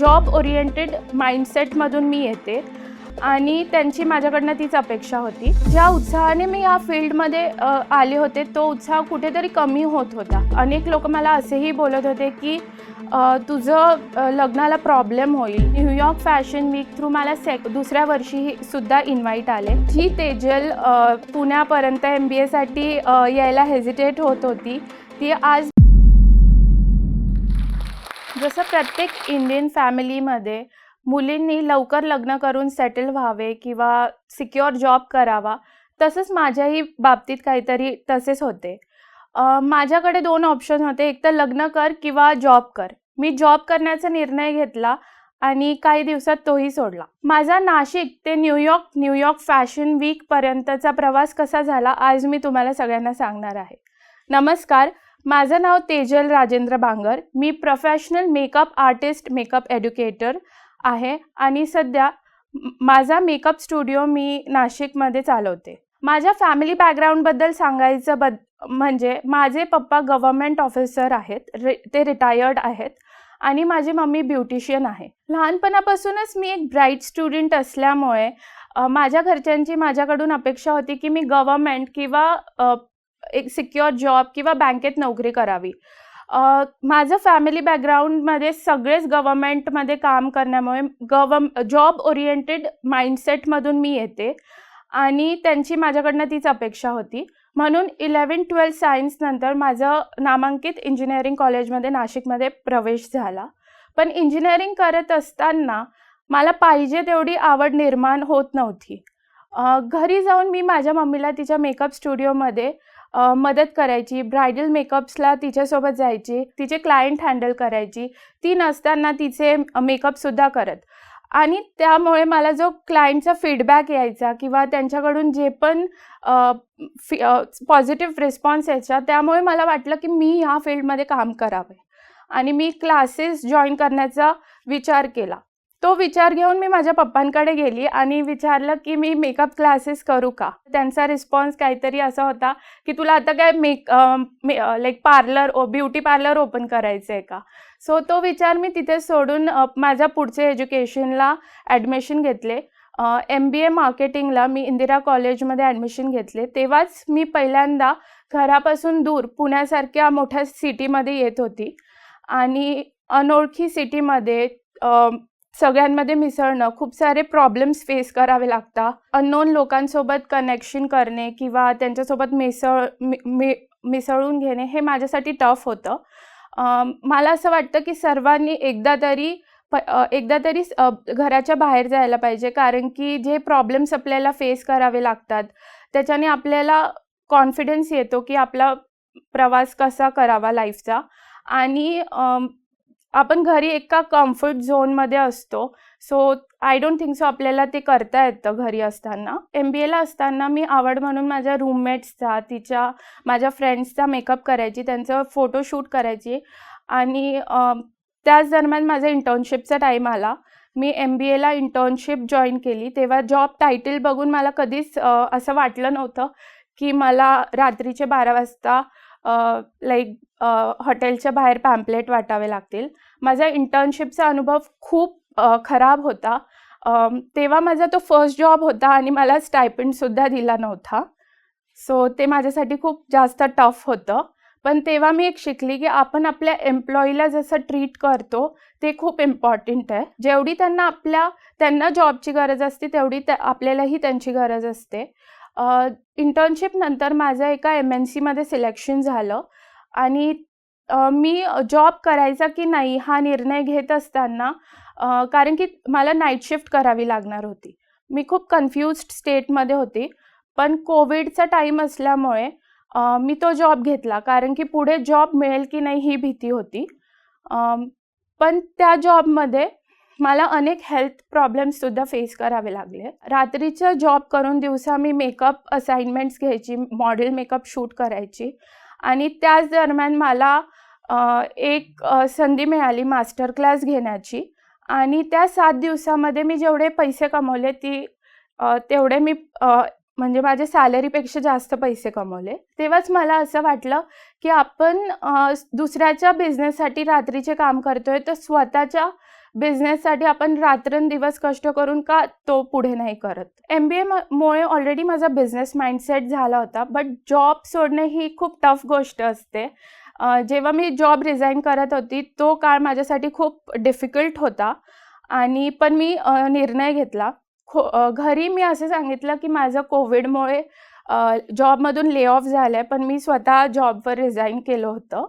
Job oriented माइंडसेटमधून मी येते आणि त्यांची माझ्याकडनं तीच अपेक्षा होती. ज्या उत्साहाने मी या फील्डमध्ये आले होते तो उत्साह कुठेतरी कमी होत होता. अनेक लोक मला असेही बोलत होते की तुझं लग्नाला प्रॉब्लेम होईल. न्यूयॉर्क फॅशन वीक थ्रू मला सेक दुसऱ्या वर्षी सुद्धा इन्व्हाइट आले. जी तेजल पुण्यापर्यंत एम बी एसाठी यायला हेजिटेट होत होती ती आज जसं प्रत्येक इंडियन फॅमिलीमध्ये मुलींनी लवकर लग्न करून सेटल व्हावे किंवा सिक्युअर जॉब करावा तसंच माझ्याही बाबतीत काहीतरी तसेच होते. माझ्याकडे दोन ऑप्शन होते. एक तर लग्न कर किंवा जॉब कर. मी जॉब करण्याचा निर्णय घेतला आणि काही दिवसात तोही सोडला. माझा नाशिक ते न्यूयॉर्क न्यूयॉर्क फॅशन वीकपर्यंतचा प्रवास कसा झाला आज मी तुम्हाला सगळ्यांना सांगणार आहे. नमस्कार. माझं नाव तेजल राजेंद्र बांगर. मी professional makeup artist makeup educator आहे आणि सध्या माझा मेकअप स्टुडिओ मी नाशिकमध्ये चालवते. माझ्या फॅमिली बॅकग्राऊंडबद्दल सांगायचं बद म्हणजे माझे पप्पा गव्हर्मेंट ऑफिसर आहेत रि ते रिटायर्ड आहेत आणि माझी मम्मी ब्युटिशियन आहे. लहानपणापासूनच मी एक ब्राईट स्टुडंट असल्यामुळे माझ्या घरच्यांची माझ्याकडून अपेक्षा होती की मी गव्हर्मेंट किंवा एक सिक्युअर जॉब किंवा बँकेत नोकरी करावी. माझं फॅमिली बॅकग्राऊंडमध्ये सगळेच गव्हर्मेंटमध्ये काम करण्यामुळे गव्हर्म जॉब ओरिएंटेड माइंडसेटमधून मी येते. आणि त्यांची माझ्याकडनं तीच अपेक्षा होती. म्हणून इलेवन ट्वेल्थ सायन्स नंतर माझं नामांकित इंजिनिअरिंग कॉलेजमध्ये नाशिकमध्ये प्रवेश झाला. पण इंजिनिअरिंग करत असताना मला पाहिजे तेवढी आवड निर्माण होत नव्हती. घरी जाऊन मी माझ्या मम्मीला तिच्या मेकअप स्टुडिओमध्ये मदत करायची ब्रायडल मेकअप्सला तिच्यासोबत जायची तिचे क्लायंट हँडल करायची ती नसताना तिचे मेकअपसुद्धा करत. आणि त्यामुळे मला जो क्लायंटचा फीडबॅक यायचा किंवा त्यांच्याकडून जे पण पॉझिटिव्ह रिस्पॉन्स यायचा त्यामुळे मला वाटलं की मी ह्या फील्डमध्ये काम करावे. आणि मी क्लासेस जॉईन करण्याचा विचार केला. तो विचार घेऊन मी माझ्या पप्पांकडे गेली आणि विचारलं की मी मेकअप क्लासेस करू का? त्यांचा रिस्पॉन्स काहीतरी असा होता की तुला आता काय make like parlour or beauty parlour open करायचं आहे का? सो तो विचार मी तिथे सोडून माझ्या पुढचे एज्युकेशनला ॲडमिशन घेतले. एम बी ए मार्केटिंगला मी इंदिरा कॉलेजमध्ये ॲडमिशन घेतले. तेव्हाच मी पहिल्यांदा घरापासून दूर पुण्यासारख्या मोठ्या सिटीमध्ये येत होती. आणि अनोळखी सिटीमध्ये सगळ्यांमध्ये मिसळणं खूप सारे प्रॉब्लेम्स फेस करावे लागतात. अननोन लोकांसोबत कनेक्शन करणे किंवा त्यांच्यासोबत मिसळ मि मि मिसळून घेणे हे माझ्यासाठी टफ होतं. मला असं वाटतं की सर्वांनी एकदा तरी प एकदा तरी घराच्या बाहेर जायला पाहिजे. कारण की जे प्रॉब्लेम्स आपल्याला फेस करावे लागतात त्याच्याने आपल्याला कॉन्फिडन्स येतो की आपला प्रवास कसा करावा लाईफचा आणि आपण घरी एका कम्फर्ट झोनमध्ये असतो. So I don't think so आपल्याला ते करता येतं घरी असताना. एम बी एला असताना मी आवड म्हणून माझ्या रूममेट्सचा तिच्या माझ्या फ्रेंड्सचा मेकअप करायची त्यांचं फोटोशूट करायची. आणि त्याच दरम्यान माझा इंटर्नशिपचा टाईम आला. मी एम बी एला इंटर्नशिप जॉईन केली. तेव्हा जॉब टायटल बघून मला कधीच असं वाटलं नव्हतं की मला रात्रीचे बारा वाजता लाईक हॉटेलच्या बाहेर पॅम्पलेट वाटावे लागतील. माझा इंटर्नशिपचा अनुभव खूप खराब होता. तेव्हा माझा तो फर्स्ट जॉब होता आणि मला स्टायपंडसुद्धा दिला नव्हता. सो ते माझ्यासाठी खूप जास्त टफ होतं. पण तेव्हा मी एक शिकली की आपण आपल्या एम्प्लॉईला जसं ट्रीट करतो ते खूप इम्पॉर्टंट आहे. जेवढी त्यांना आपल्या त्यांना जॉबची गरज असते तेवढी त्या आपल्यालाही त्यांची गरज असते. इंटर्नशिप नंतर माझं एका एम एन सीमध्ये सिलेक्शन झालं. आणि मी जॉब करायचा की नाही हा निर्णय घेत असताना कारण की मला नाईट शिफ्ट करावी लागणार होती. मी खूप कन्फ्युज्ड स्टेटमध्ये होती. पण कोविडचा टाईम असल्यामुळे मी तो जॉब घेतला. कारण की पुढे जॉब मिळेल की नाही ही भीती होती. पण त्या जॉबमध्ये मला अनेक हेल्थ प्रॉब्लेम्ससुद्धा फेस करावे लागले. रात्रीचं जॉब करून दिवसा मी मेकअप असाइनमेंट्स घ्यायची मॉडेल मेकअप शूट करायची. आणि त्याच दरम्यान मला एक संधी मिळाली मास्टर क्लास घेण्याची. आणि त्या सात दिवसामध्ये मी जेवढे पैसे कमवले ती तेवढे मी म्हणजे माझ्या सॅलरीपेक्षा जास्त पैसे कमवले. तेव्हाच मला असं वाटलं की आपण दुसऱ्याच्या बिझनेससाठी रात्रीचे काम करतोय तर स्वतःच्या बिझनेससाठी आपण रात्रंदिवस कष्ट करून का तो पुढे नाही करत? एम बी एमुळे ऑलरेडी माझा बिझनेस माइंडसेट झाला होता बट जॉब सोडणे ही खूप टफ गोष्ट असते. जेव्हा मी जॉब रिझाईन करत होती तो काळ माझ्यासाठी खूप डिफिकल्ट होता. आणि पण मी निर्णय घेतला. खो घरी मी असं सांगितलं की माझं कोविडमुळे जॉबमधून ले ऑफ झालं आहे पण मी स्वतः जॉबवर रिझाईन केलं होतं.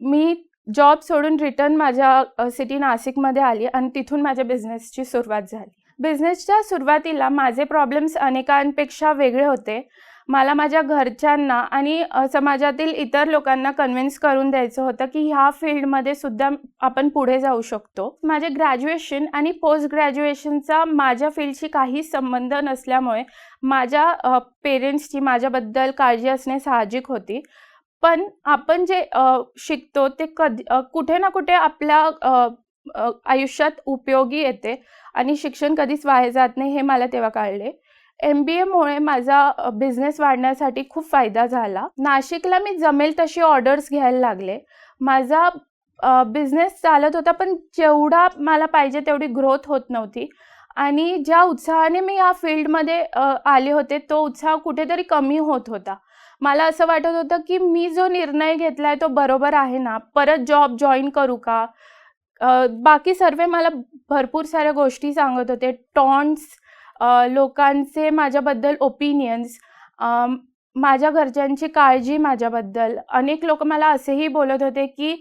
मी जॉब सोडून रिटर्न माझ्या सिटी नाशिकमध्ये आली आणि तिथून माझ्या बिझनेसची सुरुवात झाली. बिझनेसच्या सुरुवातीला माझे प्रॉब्लेम्स अनेकांपेक्षा वेगळे होते. मला माझ्या घरच्यांना आणि समाजातील इतर लोकांना कन्व्हिन्स करून द्यायचं होतं की ह्या फील्डमध्ये सुद्धा आपण पुढे जाऊ शकतो. माझे ग्रॅज्युएशन आणि पोस्ट ग्रॅज्युएशनचा माझ्या फील्डशी काही संबंध नसल्यामुळे माझ्या पेरेंट्सची माझ्याबद्दल काळजी असणे साहजिक होती. पण आपण जे शिकतो ते कधी कुठे ना कुठे आपल्या आयुष्यात उपयोगी येते आणि शिक्षण कधीच वाया जात नाही हे मला तेव्हा कळले. एम बी एमुळे माझा बिझनेस वाढण्यासाठी खूप फायदा झाला. नाशिकला मी जमेल तशी ऑर्डर्स घ्यायला लागले. माझा बिझनेस चालत होता पण जेवढा मला पाहिजे तेवढी ग्रोथ होत नव्हती. आणि ज्या उत्साहाने मी या फील्डमध्ये आले होते तो उत्साह कुठेतरी कमी होत होता. मला असं वाटत होतं की मी जो निर्णय घेतला आहे तो बरोबर आहे ना? परत जॉब जॉईन करू का? बाकी सर्व मला भरपूर साऱ्या गोष्टी सांगत होते. टॉन्ट्स लोकांचे माझ्याबद्दल ओपिनियन्स माझ्या घरच्यांची काळजी माझ्याबद्दल. अनेक लोक मला असेही बोलत होते की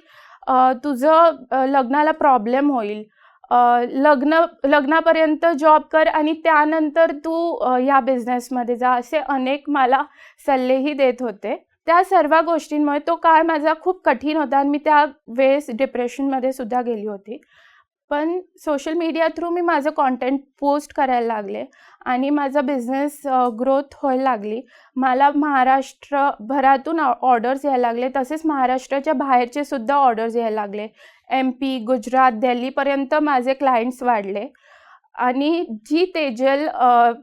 तुझं लग्नाला प्रॉब्लेम होईल. लग्न लग्नापर्यंत जॉब कर आणि त्यानंतर तू या बिझनेसमध्ये जा असे अनेक मला सल्लेही देत होते. त्या सर्व गोष्टींमुळे तो काळ माझा खूप कठीण होता आणि मी त्या वेळेस डिप्रेशनमध्ये सुद्धा गेली होती. पण सोशल मीडिया थ्रू मी माझं कॉन्टेंट पोस्ट करायला लागले आणि माझा बिझनेस ग्रोथ व्हायला लागली. मला महाराष्ट्रभरातून ऑर्डर्स यायला लागले. तसेच महाराष्ट्राच्या बाहेरचे सुद्धा ऑर्डर्स यायला लागले. एम पी गुजरात दिल्लीपर्यंत माझे क्लायंट्स वाढले. आणि जी तेजल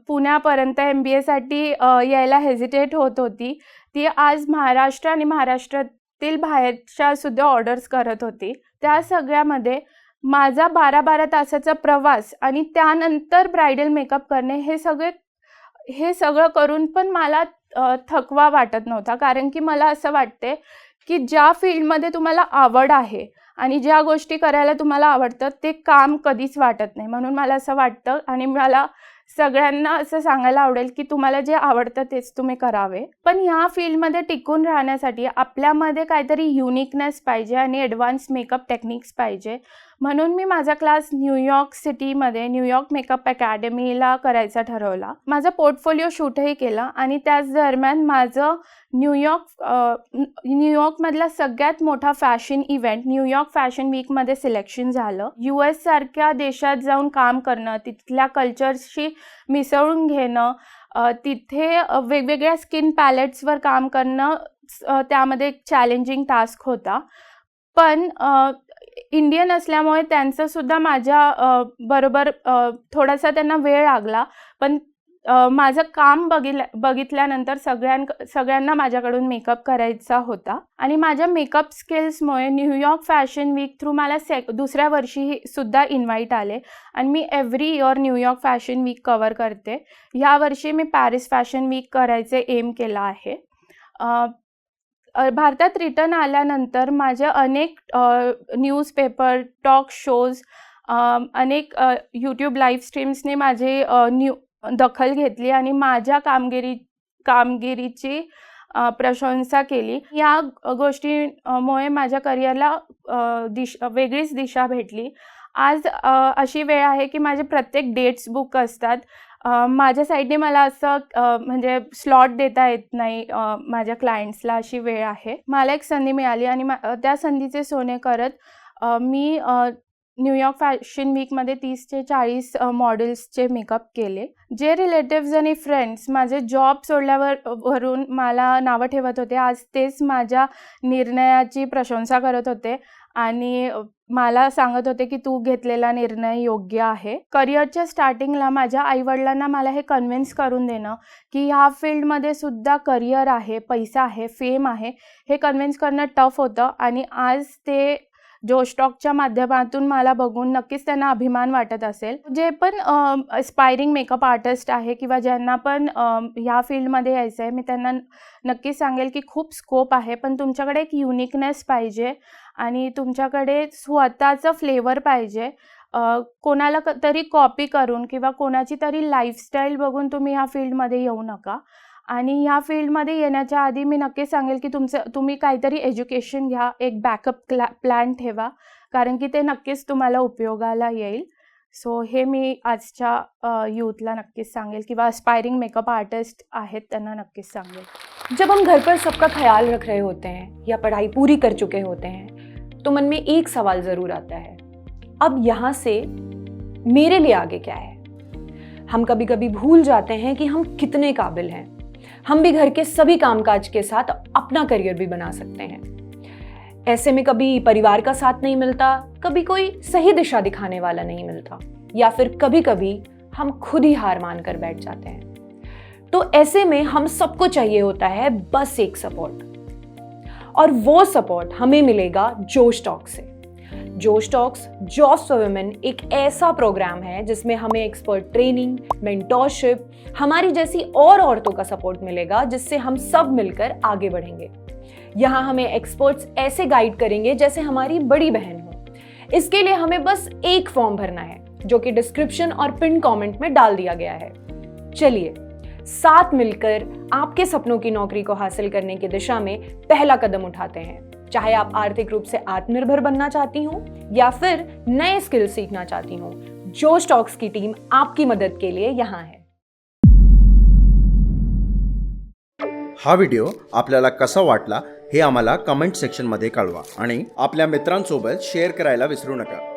पुण्यापर्यंत एम बी एसाठी यायला हेजिटेट होत होती ती आज महाराष्ट्र आणि महाराष्ट्रातील बाहेरच्या सुद्धा ऑर्डर्स करत होती. त्या सगळ्यामध्ये माझा बारा बारा तासाचा प्रवास आणि त्यानंतर ब्रायडल मेकअप करणे हे सगळे हे सगळं करून पण मला थकवा वाटत नव्हता. कारण की मला असं वाटते की ज्या फील्डमध्ये तुम्हाला आवड आहे आणि ज्या गोष्टी करायला तुम्हाला आवडतं ते काम कधीच वाटत नाही. म्हणून मला असं वाटतं आणि मला सगळ्यांना असं सांगायला आवडेल की तुम्हाला जे आवडतं तेच तुम्ही करावे. पण ह्या फील्डमध्ये टिकून राहण्यासाठी आपल्यामध्ये काहीतरी युनिकनेस पाहिजे आणि ॲडव्हान्स मेकअप टेक्निक्स पाहिजे. म्हणून मी माझा क्लास न्यूयॉर्क सिटीमध्ये न्यूयॉर्क मेकअप अकॅडमीला करायचा ठरवला. माझा पोर्टफोलिओ शूटही केला आणि त्याच दरम्यान माझं न्यूयॉर्क न्यूयॉर्कमधला सगळ्यात मोठा fashion event New York fashion वीकमध्ये सिलेक्शन झालं. यू एस सारख्या देशात जाऊन काम करणं तिथल्या कल्चर्सशी मिसळून घेणं तिथे वेगवेगळ्या स्किन पॅलेट्सवर काम करणं त्यामध्ये एक चॅलेंजिंग टास्क होता. पण इंडियन असल्यामुळे त्यांचंसुद्धा माझ्या बरोबर थोडासा त्यांना वेळ लागला. पण माझं काम बघितल्या बघितल्यानंतर सगळ्यां सगळ्यांना माझ्याकडून मेकअप करायचा होता. आणि माझ्या makeup स्किल्समुळे New York fashion week through मला सेक दुसऱ्या वर्षी सुद्धा इन्व्हाइट आले. आणि मी every year New York fashion week cover करते. ह्या वर्षी मी पॅरिस फॅशन वीक करायचे एम केला आहे. भारतात रिटर्न आल्यानंतर माझ्या अनेक न्यूजपेपर टॉक शोज अनेक यूट्यूब लाईव्ह स्ट्रीम्सने माझे न्यू दखल घेतली आणि माझ्या कामगिरी कामगिरीची प्रशंसा केली. या गोष्टीमुळे माझ्या करिअरला दिश वेगळीच दिशा भेटली. आज अशी वेळ आहे की माझे प्रत्येक डेट्स बुक असतात. माझ्या साईडने मला असं म्हणजे स्लॉट देता येत नाही माझ्या क्लायंट्सला अशी वेळ आहे. मला एक संधी मिळाली आणि मा त्या संधीचे सोने करत मी न्यूयॉर्क फॅशन वीकमध्ये तीस ते चाळीस मॉडेल्सचे मेकअप केले जे रिलेटिव्ज आणि फ्रेंड्स माझे जॉब सोडल्यावर वरून मला नावं ठेवत होते. आज तेच माझ्या निर्णयाची प्रशंसा करत होते आणि मला सांगत होते की तू घेतलेला निर्णय योग्य आहे. करिअरच्या स्टार्टिंगला माझ्या आईवडिलांना मला हे कन्व्हिन्स करून देणं की ह्या फील्डमध्ये सुद्धा करिअर आहे पैसा आहे फेम आहे हे कन्व्हिन्स करणं टफ होतं आणि आज ते जो स्टॉकच्या माध्यमातून मला बघून नक्कीच त्यांना अभिमान वाटत असेल. जे पण अस्पायरिंग मेकअप आर्टिस्ट आहे किंवा ज्यांना पण ह्या फील्डमध्ये यायचं आहे मी त्यांना नक्कीच सांगेल की खूप स्कोप आहे पण तुमच्याकडे एक युनिकनेस पाहिजे आणि तुमच्याकडे स्वतःचं फ्लेवर पाहिजे. कोणाला क तरी कॉपी करून किंवा कोणाची तरी लाईफस्टाईल बघून तुम्ही ह्या फील्डमध्ये येऊ नका. आणि ह्या फील्डमध्ये येण्याच्या आधी मी नक्कीच सांगेल की तुमचं तुम्ही काहीतरी एज्युकेशन घ्या एक बॅकअप क्ला प्लॅन ठेवा कारण की ते नक्कीच तुम्हाला उपयोगाला येईल. सो हे मी आजच्या यूथला नक्कीच सांगेल किंवा अस्पायरिंग मेकअप आर्टिस्ट आहेत त्यांना नक्कीच सांगेल. जब हम घर पर सबका ख्याल रख रहे होते हैं या पढ़ाई पूरी कर चुके होते हैं तो मन में एक सवाल ज़रूर आता है। अब यहाँ से मेरे लिए आगे क्या है? हम कभी कभी भूल जाते हैं कि हम कितने काबिल हैं। हम भी घर के सभी कामकाज के साथ अपना करियर भी बना सकते हैं। ऐसे में कभी परिवार का साथ नहीं मिलता, कभी कोई सही दिशा दिखाने वाला नहीं मिलता, या फिर कभी कभी हम खुद ही हार मान कर बैठ जाते हैं। तो ऐसे में हम सबको चाहिए होता है बस एक सपोर्ट। और वो सपोर्ट हमें मिलेगा जोश टॉक से। जोश टॉक्स जॉब्स फॉर वुमेन एक ऐसा प्रोग्राम है जिसमें हमें एक्सपर्ट ट्रेनिंग मेंटोरशिप हमारी जैसी और औरतों का सपोर्ट मिलेगा, जिससे हम सब मिलकर आगे बढ़ेंगे। यहाँ हमें एक्सपर्ट्स ऐसे गाइड करेंगे जैसे हमारी बड़ी बहन हो। इसके लिए हमें बस एक फॉर्म भरना है, जो कि डिस्क्रिप्शन और पिन कमेंट में डाल दिया गया है। चलिए, साथ मिलकर आपके सपनों की नौकरी को हासिल करने की दिशा में पहला कदम उठाते हैं। चाहे आप आर्थिक रूप से आत्मनिर्भर बनना चाहती हूँ या फिर नए स्किल सीखना चाहती हूँ जो स्टॉक्स की टीम आपकी मदद के लिए यहाँ है। हा व्हिडिओ आपल्याला कसा वाटला हे आम्हाला कमेंट सेक्शनमध्ये कळवा आणि आपल्या मित्रांसोबत शेअर करायला विसरू नका.